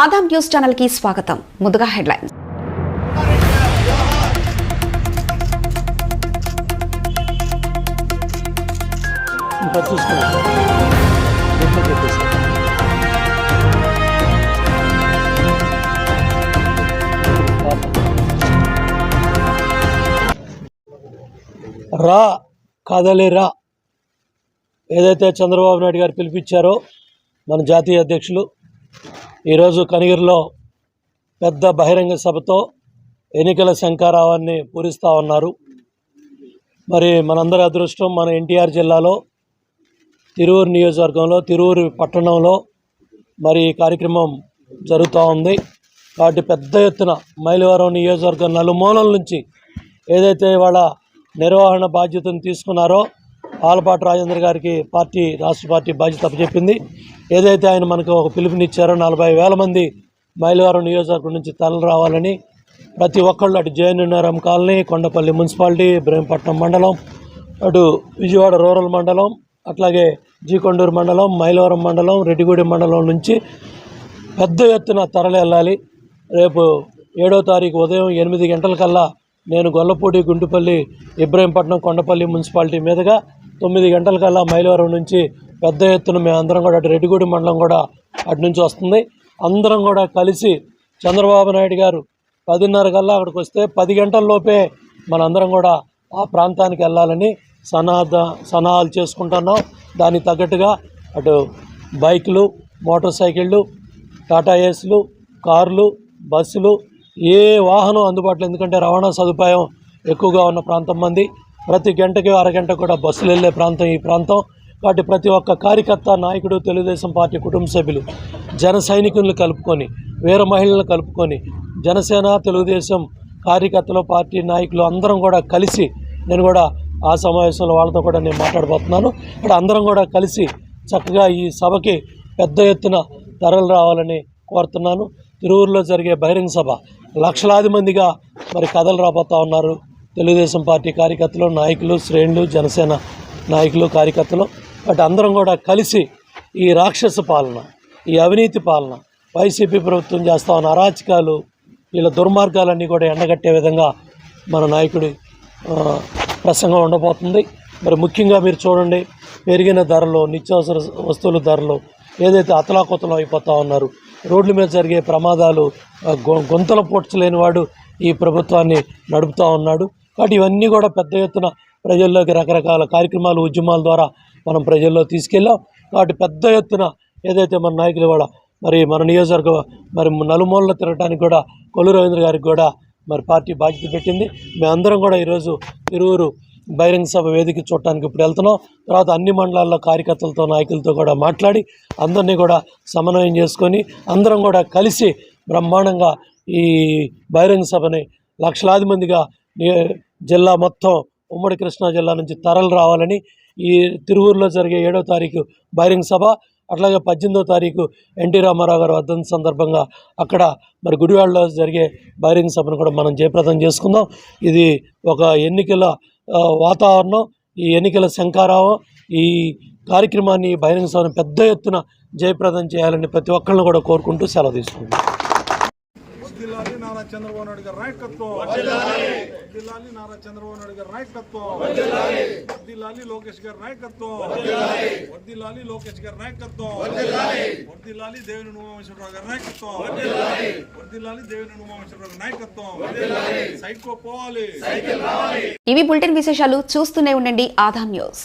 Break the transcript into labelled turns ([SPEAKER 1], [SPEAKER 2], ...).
[SPEAKER 1] Adam news ఛానల్కి స్వాగతం. ముందుగా హెడ్లైన్స్.
[SPEAKER 2] రా కాదలి రా. ఏదైతే చంద్రబాబు నాయుడు గారు పిలిపించారో మన జాతీయ అధ్యక్షులు ఈరోజు కనిగిరిలో పెద్ద బహిరంగ సభతో ఎన్నికల శంకారావాన్ని పూరిస్తూ ఉన్నారు. మరి మనందరి అదృష్టం మన ఎన్టీఆర్ జిల్లాలో తిరువురు నియోజకవర్గంలో తిరువురు పట్టణంలో మరి ఈ కార్యక్రమం జరుగుతూ ఉంది. కాబట్టి పెద్ద ఎత్తున మైలవరం నియోజకవర్గం నలుమూలల నుంచి ఏదైతే వాళ్ళ నిర్వహణ బాధ్యతను తీసుకున్నారో ఆలపాటి రాజేంద్ర గారికి పార్టీ రాష్ట్ర పార్టీ బాధ్యత అప్పచెప్పింది. ఏదైతే ఆయన మనకు ఒక పిలుపునిచ్చారో నలభై వేల మంది మైలవరం నియోజకవర్గం నుంచి తరలి రావాలని ప్రతి ఒక్కళ్ళు అటు జయనున్నారం కాలనీ కొండపల్లి మున్సిపాలిటీ ఇబ్రహీంపట్నం మండలం అటు విజయవాడ రూరల్ మండలం అట్లాగే జీకొండూరు మండలం మైలవరం మండలం రెడ్డిగూడెం మండలం నుంచి పెద్ద ఎత్తున తరలి వెళ్ళాలి. రేపు ఏడో తారీఖు ఉదయం ఎనిమిది గంటలకల్లా నేను గొల్లపూడి గుంటుపల్లి ఇబ్రహీంపట్నం కొండపల్లి మున్సిపాలిటీ మీదుగా తొమ్మిది గంటలకల్లా మైలవరం నుంచి పెద్ద ఎత్తున మేము అందరం కూడా అటు రెడ్డిగూడి మండలం కూడా అటు నుంచి వస్తుంది. అందరం కూడా కలిసి చంద్రబాబు నాయుడు గారు పదిన్నర కల్లా అక్కడికి వస్తే పది గంటల లోపే మనందరం కూడా ఆ ప్రాంతానికి వెళ్ళాలని సనాద సన్నాహాలు చేసుకుంటున్నాం. దానికి తగ్గట్టుగా అటు బైకులు మోటార్ సైకిళ్ళు టాటా ఏసులు కార్లు బస్సులు ఏ వాహనం అందుబాటులో ఎందుకంటే రవాణా సదుపాయం ఎక్కువగా ఉన్న ప్రాంతం మంది. ప్రతి గంటకి అరగంట కూడా బస్సులు వెళ్ళే ప్రాంతం ఈ ప్రాంతం. కాబట్టి ప్రతి ఒక్క కార్యకర్త నాయకుడు తెలుగుదేశం పార్టీ కుటుంబ సభ్యులు జన సైనికులను కలుపుకొని వీర మహిళలను కలుపుకొని జనసేన తెలుగుదేశం కార్యకర్తలు పార్టీ నాయకులు అందరం కూడా కలిసి నేను కూడా ఆ సమావేశంలో వాళ్ళతో కూడా నేను మాట్లాడబోతున్నాను. ఇక్కడ అందరం కూడా కలిసి చక్కగా ఈ సభకి పెద్ద ఎత్తున ధరలు రావాలని కోరుతున్నాను. తిరువురులో జరిగే బహిరంగ సభ లక్షలాది మందిగా మరి కథలు రాబోతా ఉన్నారు. తెలుగుదేశం పార్టీ కార్యకర్తలు నాయకులు శ్రేణులు జనసేన నాయకులు కార్యకర్తలు బట్ అందరం కూడా కలిసి ఈ రాక్షస పాలన ఈ అవినీతి పాలన వైసీపీ ప్రభుత్వం చేస్తా ఉన్న అరాచకాలు వీళ్ళ దుర్మార్గాలన్నీ కూడా ఎండగట్టే విధంగా మన నాయకుడి ప్రసంగం ఉండబోతుంది. మరి ముఖ్యంగా మీరు చూడండి పెరిగిన ధరలు నిత్యావసర వస్తువుల ధరలు ఏదైతే అతలాకుతలం అయిపోతూ ఉన్నారు రోడ్ల మీద జరిగే ప్రమాదాలు గొంతల పూడ్చలేని వాడు ఈ ప్రభుత్వాన్ని నడుపుతూ ఉన్నాడు. కాబట్టి ఇవన్నీ కూడా పెద్ద ఎత్తున ప్రజల్లోకి రకరకాల కార్యక్రమాలు ఉద్యమాల ద్వారా మనం ప్రజల్లో తీసుకెళ్ళాం. కాబట్టి పెద్ద ఎత్తున ఏదైతే మన నాయకులు కూడా మరి మన నియోజకవర్గ మరి నలుమూలన తిరగడానికి కూడా కొల్లు రవీంద్ర గారికి కూడా మరి పార్టీ బాధ్యత పెట్టింది. మేమందరం కూడా ఈరోజు తిరువురు బహిరంగ సభ వేదిక చూడటానికి ఇప్పుడు వెళ్తున్నాం. తర్వాత అన్ని మండలాల్లో కార్యకర్తలతో నాయకులతో కూడా మాట్లాడి అందరినీ కూడా సమన్వయం చేసుకొని అందరం కూడా కలిసి బ్రహ్మాండంగా ఈ బహిరంగ సభని లక్షలాది మందిగా జిల్లా మొత్తం ఉమ్మడి కృష్ణా జిల్లా నుంచి తరలు రావాలని ఈ తిరువూరులో జరిగే ఏడో తారీఖు బహిరంగ సభ అట్లాగే పద్దెనిమిదో తారీఖు ఎన్టీ రామారావు గారు వర్ధంతి సందర్భంగా అక్కడ మరి గుడివాడలో జరిగే బహిరంగ సభను కూడా మనం జయప్రదం చేసుకుందాం. ఇది ఒక ఎన్నికల వాతావరణం ఈ ఎన్నికల శంకారావం ఈ కార్యక్రమాన్ని బహిరంగ సభను పెద్ద ఎత్తున జయప్రదం చేయాలని ప్రతి ఒక్కరిని కూడా కోరుకుంటూ సెలవు తీసుకుంటాం
[SPEAKER 3] వర్ధిల్లాలి నారా చంద్రబాబు నాయుడు గారి నాయకత్వం. వర్ధిల్లాలి నారా చంద్రబాబు నాయుడు గారి నాయకత్వం. వర్ధిల్లాలి లోకేష్ గారి నాయకత్వం. వర్ధిల్లాలి లోకేష్ గారి నాయకత్వం. వర్ధిల్లాలి దేవిని ఉమామేశ్వరరావు గారి నాయకత్వం. వర్ధిల్లాలి దేవిని ఉమామేశ్వరరావు నాయకత్వం. సైకో పోవాలి.
[SPEAKER 1] ఇవి బులెటిన్ విశేషాలు చూస్తూనే ఉండండి ఆదాం న్యూస్.